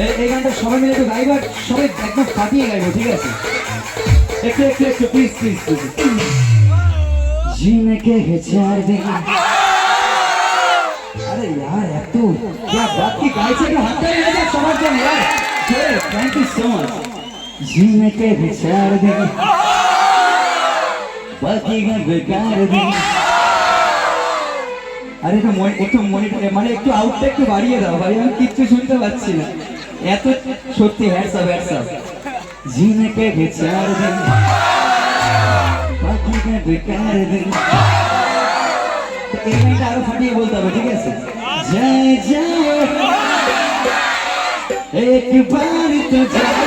এই এই গানটা সবাই মিলে একটু গাইবার সবাই একদম ফাটিয়ে গাইবো ঠিক আছে একটু একটু একটু প্লিজ প্লিজ প্লিজ जीने के है चार दिन अरे यार एक तो क्या बात की गाय से क्या हाथ नहीं लगा समझ जाओ यार थैंक यू सो मच जीने के है चार दिन बाकी का बेकार दिन আরে একটু মনে একটু মনে মানে একটু আউটটা একটু বাড়িয়ে দাও ভাই আমি কিচ্ছু শুনতে পাচ্ছি না এত সত্যি হ্যাটসঅ্যাপ হ্যাটসঅ্যাপ জিনেকে বেচার দিন পাখিকে বেকার দিন। আরও ফাটিয়ে বলতে হবে, ঠিক আছে? জয় জয়। একবার তো জয়।